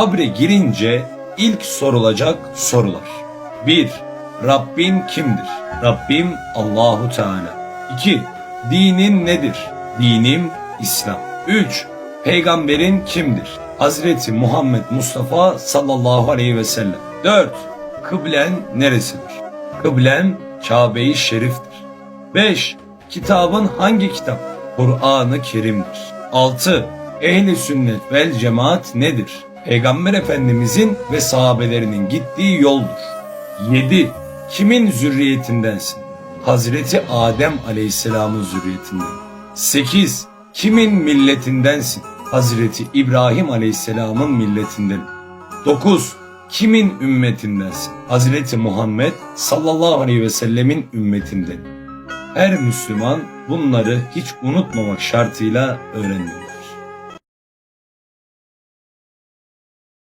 Kabre girince ilk sorulacak sorular. 1. Rabbin kimdir? Rabbim Allahu Teala. 2. Dinin nedir? Dinim İslam. 3. Peygamberin kimdir? Hazreti Muhammed Mustafa sallallahu aleyhi ve sellem. 4. Kıblen neresidir? Kıblen Kabe-i Şerif'tir. 5. Kitabın hangi kitap? Kur'an-ı Kerim'dir. 6. Ehli sünnet vel cemaat nedir? Peygamber Efendimizin ve sahabelerinin gittiği yoldur. 7. Kimin zürriyetindensin? Hazreti Adem Aleyhisselam'ın zürriyetinden. 8. Kimin milletindensin? Hazreti İbrahim Aleyhisselam'ın milletinden. 9. Kimin ümmetindensin? Hazreti Muhammed sallallahu aleyhi ve sellemin ümmetinden. Her Müslüman bunları hiç unutmamak şartıyla öğrenmeli.